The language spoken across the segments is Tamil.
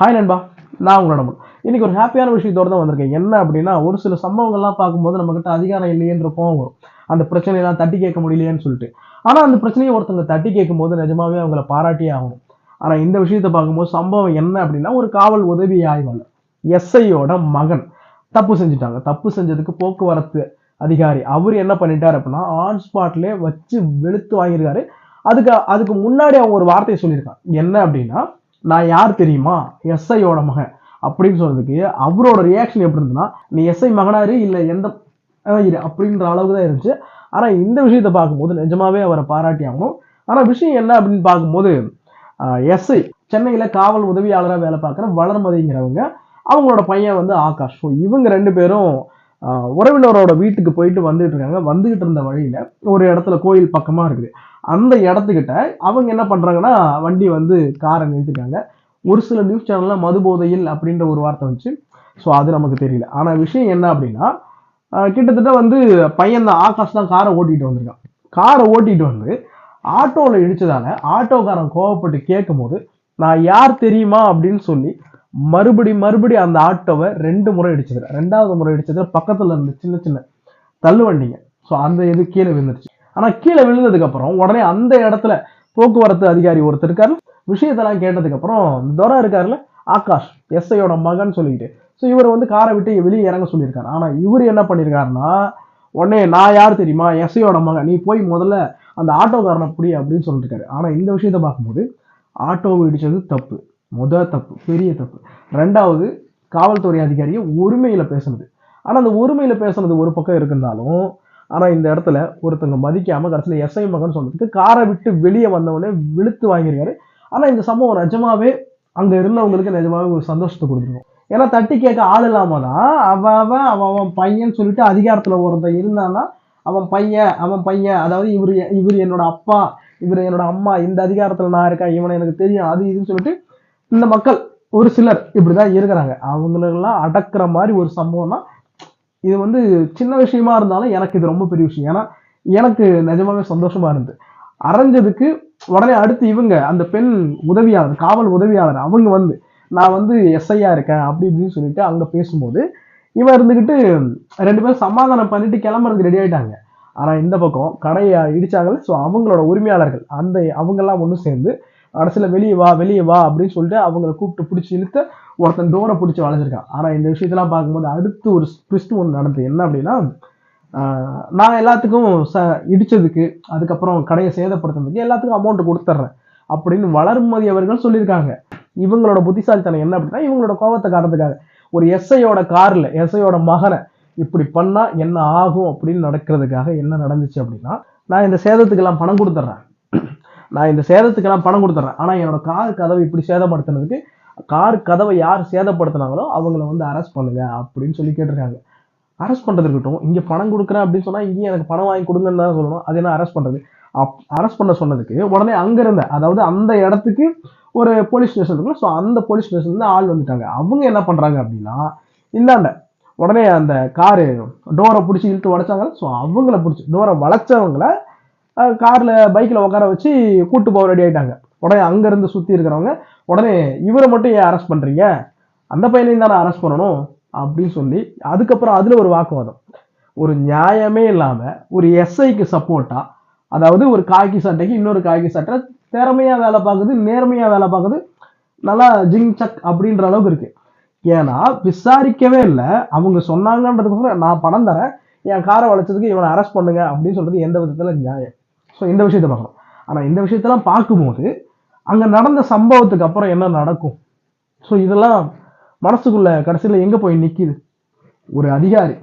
ஹாய் நண்பா. நான் உங்களோட முன் இன்றைக்கி ஒரு ஹாப்பியான விஷயத்தோடு தான் வந்திருக்கேன். என்ன அப்படின்னா ஒரு சில சம்பவங்கள்லாம் பார்க்கும்போது நம்மக்கிட்ட அதிகாரம் இல்லையேன்ற கோவம் வரும். அந்த பிரச்சனையெல்லாம் தட்டி கேட்க முடியலையேன்னு சொல்லிட்டு. ஆனால் அந்த பிரச்சனையை ஒருத்தவங்க தட்டி கேட்கும்போது நிஜமாவே அவங்கள பாராட்டியே ஆகணும். ஆனால் இந்த விஷயத்தை பார்க்கும்போது சம்பவம் என்ன அப்படின்னா ஒரு காவல் உதவி ஆய்வாளர் எஸ்ஐயோட மகன் தப்பு செஞ்சுட்டாங்க. தப்பு செஞ்சதுக்கு போக்குவரத்து அதிகாரி. அவர் என்ன பண்ணிட்டார் அப்படின்னா ஆன் ஸ்பாட்லேயே வச்சு வெளுத்து வாங்கியிருக்காரு. அதுக்கு அதுக்கு முன்னாடி அவங்க ஒரு வார்த்தையை சொல்லியிருக்காங்க. என்ன அப்படின்னா நான் யார் தெரியுமா? எஸ்ஐயோட மகன். அப்படின்னு சொல்றதுக்கு அவரோட ரியாக்ஷன் எப்படி இருந்ததுன்னா நீ எஸ்ஐ மகனாரு இல்லை எந்த இரு அப்படின்ற அளவுக்கு தான் இருந்துச்சு. ஆனால் இந்த விஷயத்தை பார்க்கும்போது நிஜமாவே அவரை பாராட்டி ஆகணும். ஆனால் விஷயம் என்ன அப்படின்னு பார்க்கும்போது எஸ்ஐ சென்னையில் காவல் உதவியாளராக வேலை பார்க்குற வளர்மதிங்கிறவங்க அவங்களோட பையன் வந்து ஆகாஷ். ஸோ இவங்க ரெண்டு பேரும் உறவினரோட வீட்டுக்கு போயிட்டு வந்துகிட்டு இருக்காங்க. வந்துகிட்டு இருந்த வழியில் ஒரு இடத்துல கோயில் பக்கமாக இருக்குது. அந்த இடத்துக்கிட்ட அவங்க என்ன பண்ணுறாங்கன்னா வண்டி வந்து காரை நிறுத்திட்டாங்க. ஒரு சில நியூஸ் சேனலில் மது போதையில் அப்படின்ற ஒரு வார்த்தை வந்துச்சு. ஸோ அது நமக்கு தெரியல. ஆனால் விஷயம் என்ன அப்படின்னா கிட்டத்தட்ட வந்து பையன் தான் ஆகாஷ் தான் காரை ஓட்டிகிட்டு வந்திருக்கான். காரை ஓட்டிகிட்டு வந்து ஆட்டோவில் இடித்ததால் ஆட்டோக்காரன் கோவப்பட்டு கேட்கும்போது நான் யார் தெரியுமா? அப்படின்னு சொல்லி மறுபடி மறுபடி அந்த ஆட்டோவை ரெண்டு முறை இடிச்சது. ரெண்டாவது முறை இடிச்சது பக்கத்தில் இருந்த சின்ன சின்ன தள்ளுவண்டிங்க. ஸோ அந்த இது கீழே விழுந்துருச்சு. ஆனால் கீழே விழுந்ததுக்கப்புறம் உடனே அந்த இடத்துல போக்குவரத்து அதிகாரி ஒருத்தர் இருக்காரு. விஷயத்தெல்லாம் கேட்டதுக்கப்புறம் அப்புறம் இருக்காருல்ல ஆகாஷ் எஸ்ஐயோட மகன் சொல்லிக்கிட்டு. ஸோ இவர் வந்து காரை விட்டு வெளியே இறங்க சொல்லியிருக்காரு. ஆனால் இவர் என்ன பண்ணியிருக்காருன்னா உடனே நான் யார் தெரியுமா? எஸ்ஐயோட மகன் நீ போய் முதல்ல அந்த ஆட்டோக்காரனை புடி அப்படின்னு சொல்லியிருக்காரு. ஆனால் இந்த விஷயத்த பார்க்கும்போது ஆட்டோவை இடித்தது தப்பு. முத தப்பு பெரிய தப்பு. ரெண்டாவது காவல்துறை அதிகாரியை உரிமையில் பேசுனது. ஆனால் அந்த உரிமையில் பேசுனது ஒரு பக்கம் இருக்குன்னாலும் ஆனால் இந்த இடத்துல ஒருத்தங்க மதிக்காமல் கடைசியில் எஸ்ஐ மகன் சொன்னதுக்கு காரை விட்டு வெளியே வந்தவொடனே வெளுத்து வாங்கியிருக்காரு. ஆனால் இந்த சம்பவம் நிஜமாவே அங்கே இருந்தவங்களுக்கு நிஜமாவே ஒரு சந்தோஷத்தை கொடுத்துருக்கும். ஏன்னா தட்டி கேட்க ஆள் இல்லாமல் தான் அவன் அவன் அவன் பையன் சொல்லிட்டு அதிகாரத்தில் ஒருத்தன் இருந்தான்னா அவன் பையன் அவன் பையன் அதாவது இவர் இவர் என்னோட அப்பா இவர் என்னோட அம்மா இந்த அதிகாரத்தில் நான் இருக்கேன் இவனை எனக்கு தெரியும் அது இதுன்னு சொல்லிட்டு இந்த மக்கள் ஒரு சிலர் இப்படிதான் இருக்கிறாங்க. அவங்களெல்லாம் அடக்குற மாதிரி ஒரு சம்பவம்னா இது வந்து சின்ன விஷயமா இருந்தாலும் எனக்கு இது ரொம்ப பெரிய விஷயம். ஏன்னா எனக்கு நிஜமாவே சந்தோஷமா இருந்து அரைஞ்சதுக்கு உடனே அடுத்து இவங்க அந்த பெண் உதவியாளர் காவல் உதவியாளர் அவங்க வந்து நான் வந்து எஸ்ஐயா இருக்கேன் அப்படி இப்படின்னு சொல்லிட்டு அங்க பேசும்போது இவன் இருந்துக்கிட்டு ரெண்டு பேரும் சமாதானம் பண்ணிட்டு கிளம்புறதுக்கு ரெடி ஆயிட்டாங்க. ஆனா இந்த பக்கம் கடையை இடிச்சாங்கல்ல ஸோ அவங்களோட உரிமையாளர்கள் அந்த அவங்கெல்லாம் ஒன்று சேர்ந்து கடைசியில் வெளியே வா வெளியே வா அப்படின்னு சொல்லிட்டு அவங்கள கூப்பிட்டு பிடிச்சி இழுத்து ஒருத்தன் டோரை பிடிச்சி வளைஞ்சிருக்கான். ஆனால் இந்த விஷயத்தெல்லாம் பார்க்கும்போது அடுத்து ஒரு ட்விஸ்ட் ஒன்று நடந்தது. என்ன அப்படின்னா நான் எல்லாத்துக்கும் ச இடித்ததுக்கு அதுக்கப்புறம் கடையை சேதப்படுத்துறதுக்கு எல்லாத்துக்கும் அமௌண்ட் கொடுத்துட்றேன் அப்படின்னு வளர்மதி அவர்கள் சொல்லியிருக்காங்க. இவங்களோட புத்திசாலித்தனம் என்ன அப்படின்னா இவங்களோட கோபத்தை காரணத்துக்காக ஒரு எஸ்ஐயோட காரில் எஸ்ஐயோட மகனை இப்படி பண்ணால் என்ன ஆகும் அப்படின்னு நடக்கிறதுக்காக என்ன நடந்துச்சு அப்படின்னா நான் இந்த சேதத்துக்கெல்லாம் பணம் கொடுத்துட்றேன். நான் இந்த சேதத்துக்கெல்லாம் பணம் கொடுத்துட்றேன். ஆனால் என்னோட கார் கதவை இப்படி சேதப்படுத்தினதுக்கு கார் கதவை யார் சேதப்படுத்தினாங்களோ அவங்கள வந்து அரெஸ்ட் பண்ணுங்க அப்படின்னு சொல்லி கேட்டிருக்காங்க. அரெஸ்ட் பண்ணுறது இருக்கட்டும். இங்கே பணம் கொடுக்குறேன் அப்படின்னு சொன்னால் இங்கேயும் எனக்கு பணம் வாங்கி கொடுங்கன்னு தான் சொல்லணும். அது என்ன அரெஸ்ட் பண்ணுறது அப் அரெஸ்ட் பண்ண சொன்னதுக்கு உடனே அங்கேருந்த அதாவது அந்த இடத்துக்கு ஒரு போலீஸ் ஸ்டேஷன் இருக்குல்ல ஸோ அந்த போலீஸ் ஸ்டேஷன்ல ஆள் வந்துட்டாங்க. அவங்க என்ன பண்ணுறாங்க அப்படின்னா இந்தாண்ட உடனே அந்த காரு டோரை பிடிச்சி இழுத்து உடச்சாங்க. ஸோ அவங்கள பிடிச்சி டோரை வளைச்சவங்கள காரில் பைக்கில் உட்கார வச்சு கூட்டு போக ரெடி ஆயிட்டாங்க. உடனே அங்கேருந்து சுற்றி இருக்கிறவங்க உடனே இவரை மட்டும் ஏன் அரெஸ்ட் பண்ணுறீங்க அந்த பையனையும் தானே அரெஸ்ட் பண்ணணும்? அப்படின்னு சொல்லி அதுக்கப்புறம் அதில் ஒரு வாக்குவாதம். ஒரு நியாயமே இல்லாமல் ஒரு எஸ்ஐக்கு சப்போர்ட்டாக அதாவது ஒரு காக்கி சட்டைக்கு இன்னொரு காக்கி சட்டை திறமையாக வேலை பார்க்குது நேர்மையாக வேலை பார்க்குது நல்லா ஜிங் சக் அப்படின்ற அளவுக்கு இருக்குது ஏன்னா விசாரிக்கவே இல்லை. அவங்க சொன்னாங்கன்றதுக்கோசரம் நான் பணம் தரேன். என் காரை வளைச்சதுக்கு இவனை அரெஸ்ட் பண்ணுங்க அப்படின்னு சொல்றது எந்த விதத்தில் நியாயம்? ஸோ இந்த விஷயத்த பார்க்கணும். ஆனா இந்த விஷயத்தெல்லாம் பார்க்கும்போது அங்க நடந்த சம்பவத்துக்கு அப்புறம் என்ன நடக்கும்? ஸோ இதெல்லாம் மனசுக்குள்ள கடைசியில் எங்க போய் நிக்குது? ஒரு அதிகாரி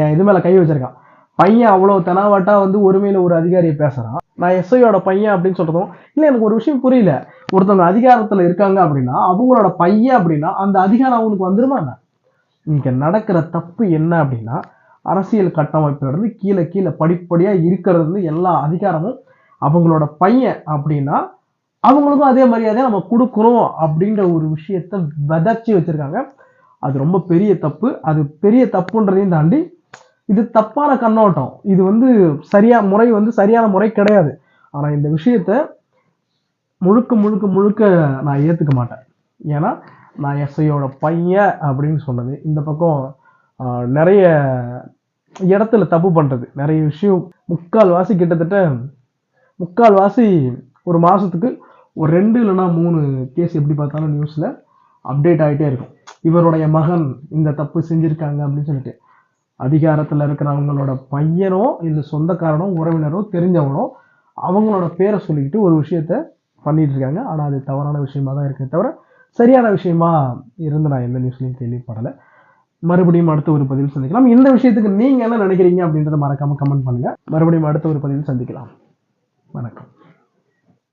என் இது மேல கை வச்சிருக்கான். பையன் அவ்வளவு தெனாவட்டா வந்து ஒருமையில ஒரு அதிகாரியை பேசுறான். நான் எஸ்ஐயோட பையன் அப்படின்னு சொல்றதும் இல்ல எனக்கு ஒரு விஷயம் புரியல. ஒருத்தவங்க அதிகாரத்துல இருக்காங்க அப்படின்னா அவங்களோட பையன் அப்படின்னா அந்த அதிகாரம் அவனுக்கு வந்துருமா என்ன? இங்க நடக்கிற தப்பு என்ன அப்படின்னா அரசியல் கட்டமைப்பிலிருந்து கீழே கீழே படிப்படியாக இருக்கிறது வந்து எல்லா அதிகாரமும் அவங்களோட பையன் அப்படின்னா அவங்களுக்கும் அதே மரியாதையை நம்ம கொடுக்குறோம் அப்படின்ற ஒரு விஷயத்த விதைச்சி வச்சுருக்காங்க. அது ரொம்ப பெரிய தப்பு. அது பெரிய தப்புன்றதையும் தாண்டி இது தப்பான கண்ணோட்டம். இது வந்து சரியா முறை வந்து சரியான முறை கிடையாது. ஆனால் இந்த விஷயத்த முழுக்க முழுக்க முழுக்க நான் ஏற்றுக்க மாட்டேன். ஏன்னா நான் எஸ்ஐயோட பையன் அப்படின்னு சொன்னது. இந்த பக்கம் நிறைய இடத்துல தப்பு பண்ணுறது நிறைய விஷயம் முக்கால்வாசி கிட்டத்தட்ட முக்கால்வாசி ஒரு மாதத்துக்கு ஒரு ரெண்டு இல்லைன்னா மூணு கேஸ் எப்படி பார்த்தாலும் நியூஸில் அப்டேட் ஆகிட்டே இருக்கும். இவருடைய மகன் இந்த தப்பு செஞ்சுருக்காங்க அப்படின்னு சொல்லிட்டு. அதிகாரத்தில் இருக்கிறவங்களோட பையனோ இல்லை சொந்தக்காரனோ உறவினரோ தெரிஞ்சவனோ அவங்களோட பேரை சொல்லிக்கிட்டு ஒரு விஷயத்த பண்ணிகிட்டு இருக்காங்க. ஆனால் அது தவறான விஷயமா தான் இருக்கே தவிர சரியான விஷயமா இருந்து நான் எந்த நியூஸ்லையும் கேள்விப்படலை. மறுபடியும் அடுத்த ஒரு பதிவில் சந்திக்கலாம். இந்த விஷயத்துக்கு நீங்கள் என்ன நினைக்கிறீங்க அப்படின்றத மறக்காம கமெண்ட் பண்ணுங்க. மறுபடியும் அடுத்த ஒரு பதிவில் சந்திக்கலாம். வணக்கம்.